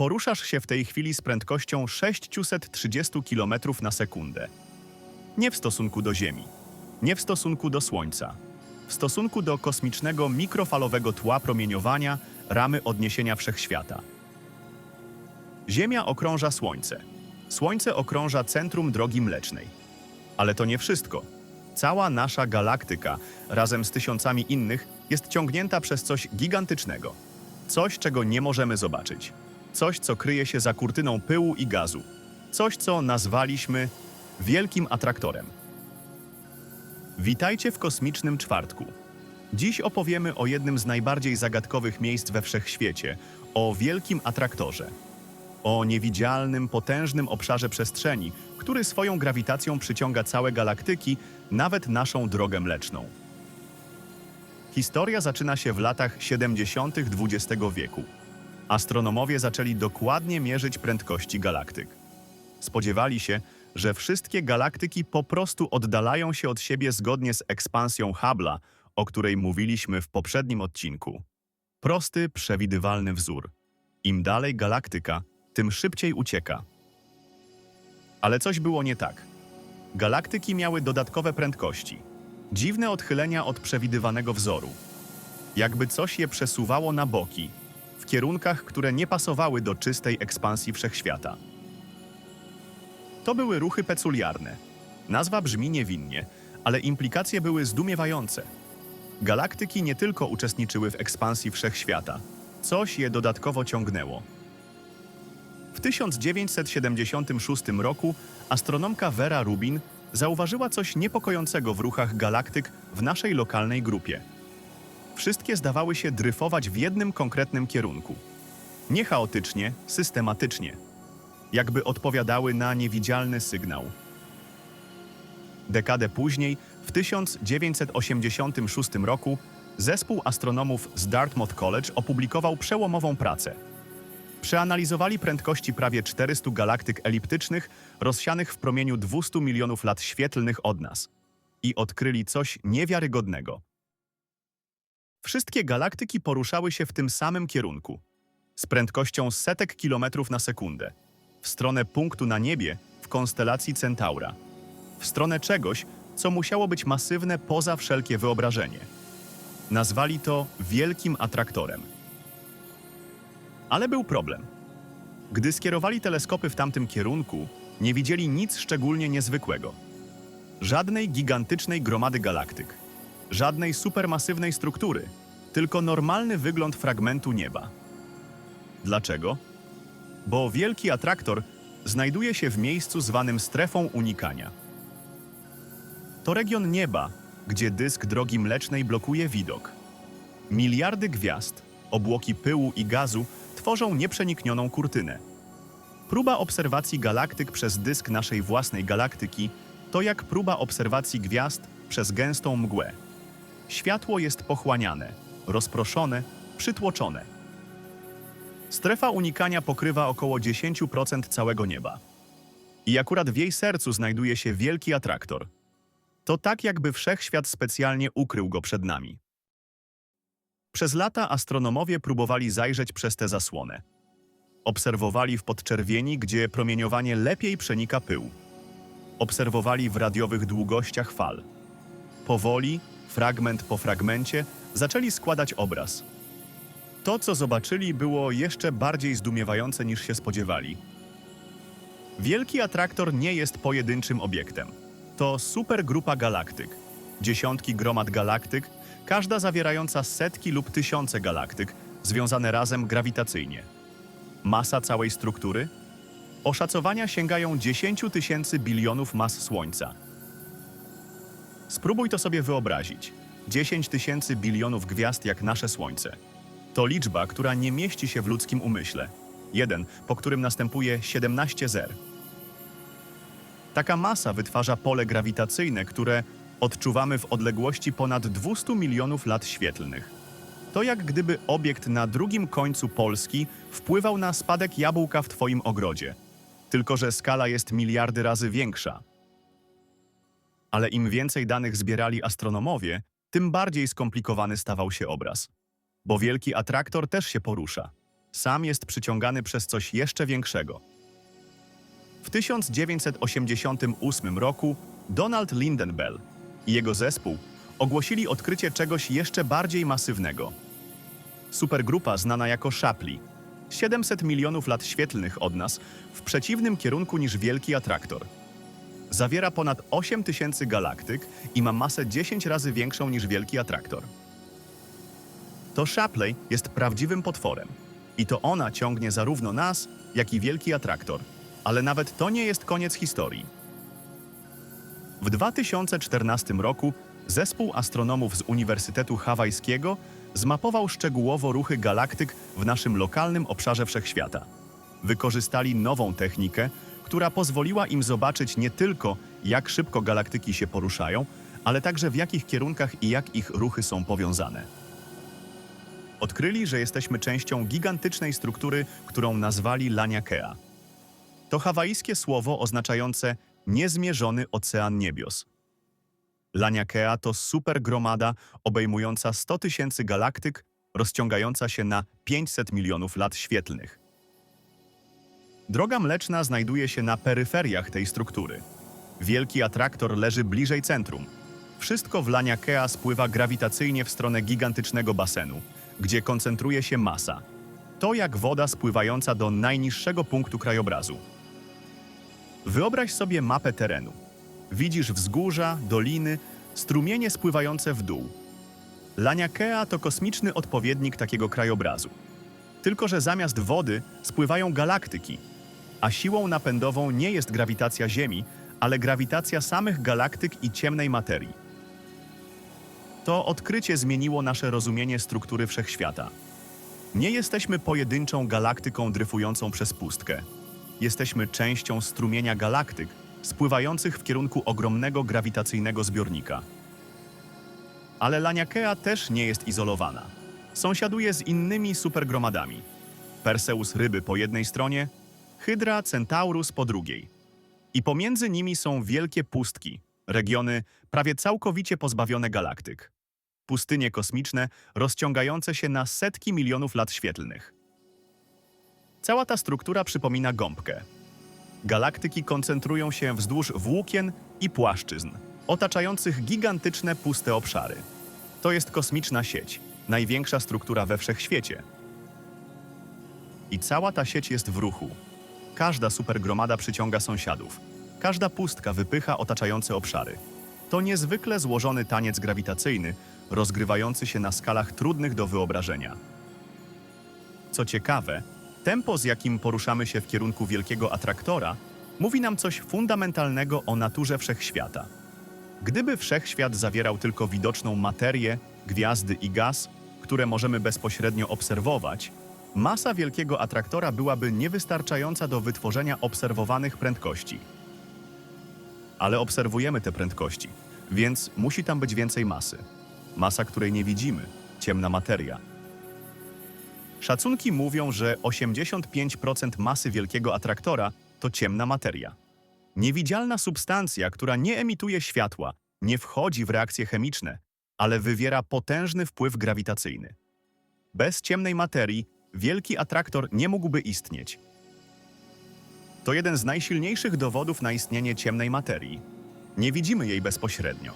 Poruszasz się w tej chwili z prędkością 630 km na sekundę. Nie w stosunku do Ziemi, nie w stosunku do Słońca, w stosunku do kosmicznego mikrofalowego tła promieniowania ramy odniesienia wszechświata. Ziemia okrąża Słońce. Słońce okrąża centrum Drogi Mlecznej. Ale to nie wszystko. Cała nasza galaktyka, razem z tysiącami innych, jest ciągnięta przez coś gigantycznego. Coś, czego nie możemy zobaczyć. Coś, co kryje się za kurtyną pyłu i gazu. Coś, co nazwaliśmy wielkim atraktorem. Witajcie w kosmicznym czwartku. Dziś opowiemy o jednym z najbardziej zagadkowych miejsc we wszechświecie o wielkim atraktorze. O niewidzialnym, potężnym obszarze przestrzeni, który swoją grawitacją przyciąga całe galaktyki, nawet naszą drogę mleczną. Historia zaczyna się w latach 70. XX wieku. Astronomowie zaczęli dokładnie mierzyć prędkości galaktyk. Spodziewali się, że wszystkie galaktyki po prostu oddalają się od siebie zgodnie z ekspansją Hubble'a, o której mówiliśmy w poprzednim odcinku. Prosty, przewidywalny wzór. Im dalej galaktyka, tym szybciej ucieka. Ale coś było nie tak. Galaktyki miały dodatkowe prędkości. Dziwne odchylenia od przewidywanego wzoru. Jakby coś je przesuwało na boki, kierunkach, które nie pasowały do czystej ekspansji wszechświata. To były ruchy peculiarne. Nazwa brzmi niewinnie, ale implikacje były zdumiewające. Galaktyki nie tylko uczestniczyły w ekspansji wszechświata, coś je dodatkowo ciągnęło. W 1976 roku astronomka Vera Rubin zauważyła coś niepokojącego w ruchach galaktyk w naszej lokalnej grupie. Wszystkie zdawały się dryfować w jednym konkretnym kierunku. Nie chaotycznie, systematycznie. Jakby odpowiadały na niewidzialny sygnał. Dekadę później, w 1986 roku, zespół astronomów z Dartmouth College opublikował przełomową pracę. Przeanalizowali prędkości prawie 400 galaktyk eliptycznych rozsianych w promieniu 200 milionów lat świetlnych od nas i odkryli coś niewiarygodnego. Wszystkie galaktyki poruszały się w tym samym kierunku, z prędkością setek kilometrów na sekundę, w stronę punktu na niebie w konstelacji Centaura, w stronę czegoś, co musiało być masywne poza wszelkie wyobrażenie. Nazwali to wielkim atraktorem. Ale był problem. Gdy skierowali teleskopy w tamtym kierunku, nie widzieli nic szczególnie niezwykłego. Żadnej gigantycznej gromady galaktyk, żadnej supermasywnej struktury, tylko normalny wygląd fragmentu nieba. Dlaczego? Bo wielki atraktor znajduje się w miejscu zwanym strefą unikania. To region nieba, gdzie dysk drogi mlecznej blokuje widok. Miliardy gwiazd, obłoki pyłu i gazu tworzą nieprzeniknioną kurtynę. Próba obserwacji galaktyk przez dysk naszej własnej galaktyki to jak próba obserwacji gwiazd przez gęstą mgłę. Światło jest pochłaniane, rozproszone, przytłoczone. Strefa unikania pokrywa około 10% całego nieba. I akurat w jej sercu znajduje się wielki atraktor. To tak, jakby wszechświat specjalnie ukrył go przed nami. Przez lata astronomowie próbowali zajrzeć przez tę zasłonę. Obserwowali w podczerwieni, gdzie promieniowanie lepiej przenika pył. Obserwowali w radiowych długościach fal. Powoli, fragment po fragmencie, zaczęli składać obraz. To, co zobaczyli, było jeszcze bardziej zdumiewające niż się spodziewali. Wielki atraktor nie jest pojedynczym obiektem. To supergrupa galaktyk. Dziesiątki gromad galaktyk, każda zawierająca setki lub tysiące galaktyk, związane razem grawitacyjnie. Masa całej struktury? Oszacowania sięgają 10 tysięcy bilionów mas Słońca. Spróbuj to sobie wyobrazić. 10 tysięcy bilionów gwiazd jak nasze Słońce. To liczba, która nie mieści się w ludzkim umyśle. Jeden, po którym następuje 17 zer. Taka masa wytwarza pole grawitacyjne, które odczuwamy w odległości ponad 200 milionów lat świetlnych. To jak gdyby obiekt na drugim końcu Polski wpływał na spadek jabłka w Twoim ogrodzie. Tylko, że skala jest miliardy razy większa. Ale im więcej danych zbierali astronomowie, tym bardziej skomplikowany stawał się obraz. Bo wielki atraktor też się porusza. sam jest przyciągany przez coś jeszcze większego. W 1988 roku Donald Lindenbell i jego zespół ogłosili odkrycie czegoś jeszcze bardziej masywnego. Supergrupa znana jako Shapley, 700 milionów lat świetlnych od nas, w przeciwnym kierunku niż Wielki Atraktor. Zawiera ponad 8 tysięcy galaktyk i ma masę 10 razy większą niż Wielki Atraktor. To Shapley jest prawdziwym potworem. I to ona ciągnie zarówno nas, jak i Wielki Atraktor. Ale nawet to nie jest koniec historii. W 2014 roku zespół astronomów z Uniwersytetu Hawajskiego zmapował szczegółowo ruchy galaktyk w naszym lokalnym obszarze wszechświata. Wykorzystali nową technikę, która pozwoliła im zobaczyć nie tylko, jak szybko galaktyki się poruszają, ale także w jakich kierunkach i jak ich ruchy są powiązane. Odkryli, że jesteśmy częścią gigantycznej struktury, którą nazwali Laniakea. To hawajskie słowo oznaczające niezmierzony ocean niebios. Laniakea to supergromada obejmująca 100 tysięcy galaktyk, rozciągająca się na 500 milionów lat świetlnych. Droga Mleczna znajduje się na peryferiach tej struktury. Wielki atraktor leży bliżej centrum. Wszystko w Laniakea spływa grawitacyjnie w stronę gigantycznego basenu, gdzie koncentruje się masa. To jak woda spływająca do najniższego punktu krajobrazu. Wyobraź sobie mapę terenu. Widzisz wzgórza, doliny, strumienie spływające w dół. Laniakea to kosmiczny odpowiednik takiego krajobrazu. Tylko, że zamiast wody spływają galaktyki, a siłą napędową nie jest grawitacja Ziemi, ale grawitacja samych galaktyk i ciemnej materii. To odkrycie zmieniło nasze rozumienie struktury wszechświata. Nie jesteśmy pojedynczą galaktyką dryfującą przez pustkę. Jesteśmy częścią strumienia galaktyk spływających w kierunku ogromnego grawitacyjnego zbiornika. Ale Laniakea też nie jest izolowana. Sąsiaduje z innymi supergromadami. Perseus ryby po jednej stronie, Hydra Centaurus po drugiej. I pomiędzy nimi są wielkie pustki, regiony prawie całkowicie pozbawione galaktyk. Pustynie kosmiczne rozciągające się na setki milionów lat świetlnych. Cała ta struktura przypomina gąbkę. Galaktyki koncentrują się wzdłuż włókien i płaszczyzn, otaczających gigantyczne puste obszary. To jest kosmiczna sieć, największa struktura we wszechświecie. I cała ta sieć jest w ruchu. Każda supergromada przyciąga sąsiadów. Każda pustka wypycha otaczające obszary. To niezwykle złożony taniec grawitacyjny, rozgrywający się na skalach trudnych do wyobrażenia. Co ciekawe, tempo, z jakim poruszamy się w kierunku wielkiego atraktora, mówi nam coś fundamentalnego o naturze wszechświata. Gdyby wszechświat zawierał tylko widoczną materię, gwiazdy i gaz, które możemy bezpośrednio obserwować, masa wielkiego atraktora byłaby niewystarczająca do wytworzenia obserwowanych prędkości. Ale obserwujemy te prędkości, więc musi tam być więcej masy. Masa, której nie widzimy, ciemna materia. Szacunki mówią, że 85% masy wielkiego atraktora to ciemna materia. Niewidzialna substancja, która nie emituje światła, nie wchodzi w reakcje chemiczne, ale wywiera potężny wpływ grawitacyjny. Bez ciemnej materii wielki atraktor nie mógłby istnieć. To jeden z najsilniejszych dowodów na istnienie ciemnej materii. Nie widzimy jej bezpośrednio,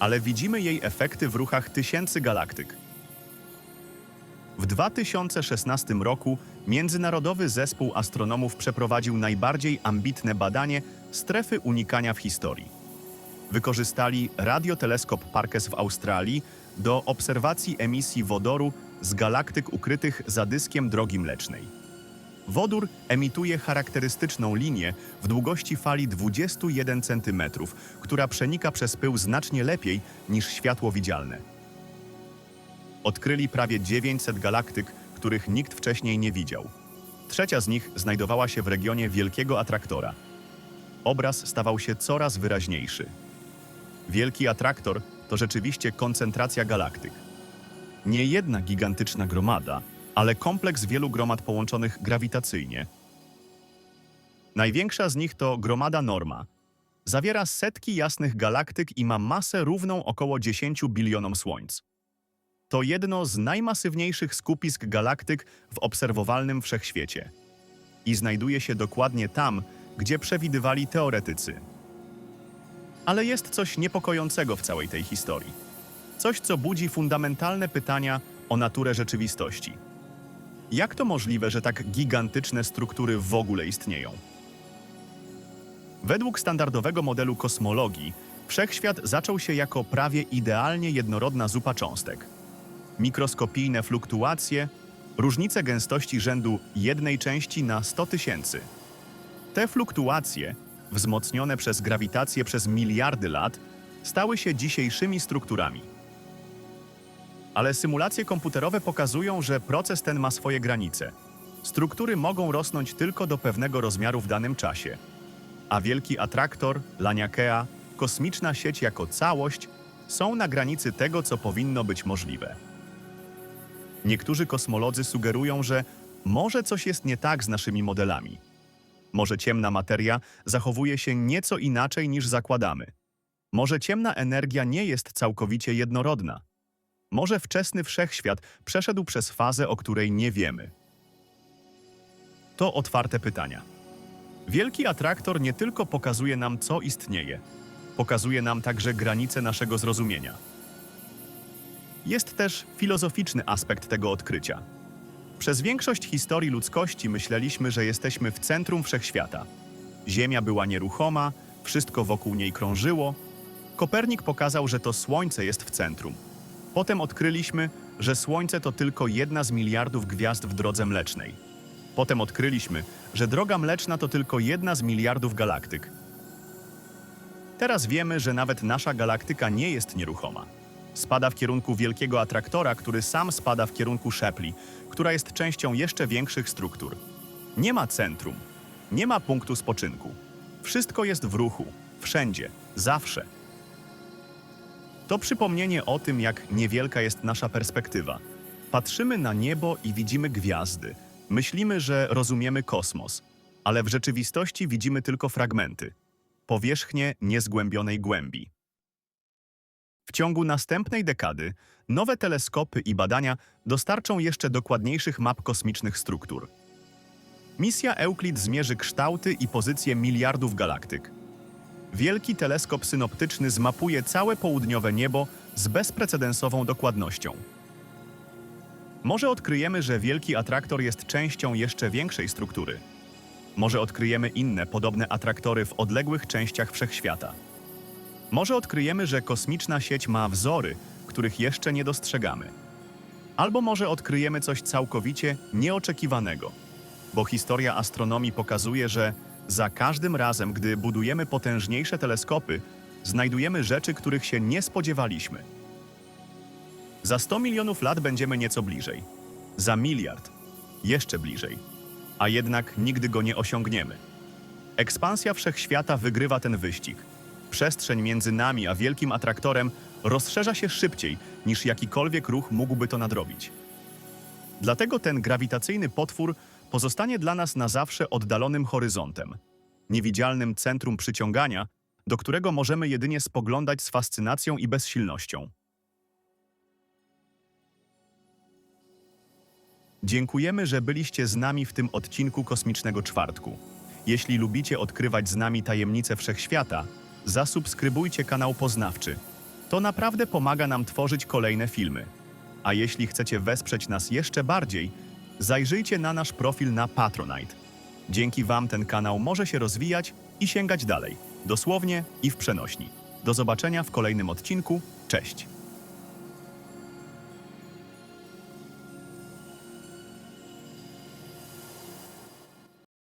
ale widzimy jej efekty w ruchach tysięcy galaktyk. W 2016 roku Międzynarodowy Zespół Astronomów przeprowadził najbardziej ambitne badanie strefy unikania w historii. Wykorzystali radioteleskop Parkes w Australii do obserwacji emisji wodoru z galaktyk ukrytych za dyskiem drogi mlecznej. Wodór emituje charakterystyczną linię w długości fali 21 cm, która przenika przez pył znacznie lepiej niż światło widzialne. Odkryli prawie 900 galaktyk, których nikt wcześniej nie widział. Trzecia z nich znajdowała się w regionie Wielkiego Atraktora. Obraz stawał się coraz wyraźniejszy. Wielki Atraktor to rzeczywiście koncentracja galaktyk. Nie jedna gigantyczna gromada, ale kompleks wielu gromad połączonych grawitacyjnie. Największa z nich to gromada Norma. Zawiera setki jasnych galaktyk i ma masę równą około 10 bilionom słońc. to jedno z najmasywniejszych skupisk galaktyk w obserwowalnym wszechświecie. I znajduje się dokładnie tam, gdzie przewidywali teoretycy. Ale jest coś niepokojącego w całej tej historii. Coś, co budzi fundamentalne pytania o naturę rzeczywistości. Jak to możliwe, że tak gigantyczne struktury w ogóle istnieją? Według standardowego modelu kosmologii, wszechświat zaczął się jako prawie idealnie jednorodna zupa cząstek. Mikroskopijne fluktuacje, różnice gęstości rzędu jednej części na 100 tysięcy. Te fluktuacje, wzmocnione przez grawitację przez miliardy lat, stały się dzisiejszymi strukturami. Ale symulacje komputerowe pokazują, że proces ten ma swoje granice. Struktury mogą rosnąć tylko do pewnego rozmiaru w danym czasie. A wielki atraktor, Laniakea, kosmiczna sieć jako całość są na granicy tego, co powinno być możliwe. Niektórzy kosmolodzy sugerują, że może coś jest nie tak z naszymi modelami. Może ciemna materia zachowuje się nieco inaczej niż zakładamy. Może ciemna energia nie jest całkowicie jednorodna. Może wczesny wszechświat przeszedł przez fazę, o której nie wiemy. To otwarte pytania. Wielki atraktor nie tylko pokazuje nam, co istnieje, pokazuje nam także granice naszego zrozumienia. Jest też filozoficzny aspekt tego odkrycia. Przez większość historii ludzkości myśleliśmy, że jesteśmy w centrum wszechświata. Ziemia była nieruchoma, wszystko wokół niej krążyło. Kopernik pokazał, że to Słońce jest w centrum. Potem odkryliśmy, że Słońce to tylko jedna z miliardów gwiazd w drodze mlecznej. Potem odkryliśmy, że droga mleczna to tylko jedna z miliardów galaktyk. Teraz wiemy, że nawet nasza galaktyka nie jest nieruchoma. Spada w kierunku wielkiego atraktora, który sam spada w kierunku Shapley, która jest częścią jeszcze większych struktur. Nie ma centrum, nie ma punktu spoczynku. Wszystko jest w ruchu, wszędzie, zawsze. To przypomnienie o tym, jak niewielka jest nasza perspektywa. Patrzymy na niebo i widzimy gwiazdy. Myślimy, że rozumiemy kosmos, ale w rzeczywistości widzimy tylko fragmenty powierzchnię niezgłębionej głębi. W ciągu następnej dekady nowe teleskopy i badania dostarczą jeszcze dokładniejszych map kosmicznych struktur. Misja Euclid zmierzy kształty i pozycje miliardów galaktyk. Wielki teleskop synoptyczny zmapuje całe południowe niebo z bezprecedensową dokładnością. Może odkryjemy, że wielki atraktor jest częścią jeszcze większej struktury. Może odkryjemy inne, podobne atraktory w odległych częściach wszechświata. Może odkryjemy, że kosmiczna sieć ma wzory, których jeszcze nie dostrzegamy. Albo może odkryjemy coś całkowicie nieoczekiwanego, bo historia astronomii pokazuje, że za każdym razem, gdy budujemy potężniejsze teleskopy, znajdujemy rzeczy, których się nie spodziewaliśmy. Za 100 milionów lat będziemy nieco bliżej. Za miliard jeszcze bliżej. A jednak nigdy go nie osiągniemy. Ekspansja wszechświata wygrywa ten wyścig. Przestrzeń między nami a wielkim atraktorem rozszerza się szybciej niż jakikolwiek ruch mógłby to nadrobić. Dlatego ten grawitacyjny potwór pozostanie dla nas na zawsze oddalonym horyzontem, niewidzialnym centrum przyciągania, do którego możemy jedynie spoglądać z fascynacją i bezsilnością. Dziękujemy, że byliście z nami w tym odcinku Kosmicznego Czwartku. Jeśli lubicie odkrywać z nami tajemnice wszechświata, zasubskrybujcie kanał Poznawczy. To naprawdę pomaga nam tworzyć kolejne filmy. A jeśli chcecie wesprzeć nas jeszcze bardziej, zajrzyjcie na nasz profil na Patronite. Dzięki Wam ten kanał może się rozwijać i sięgać dalej, dosłownie i w przenośni. Do zobaczenia w kolejnym odcinku. Cześć!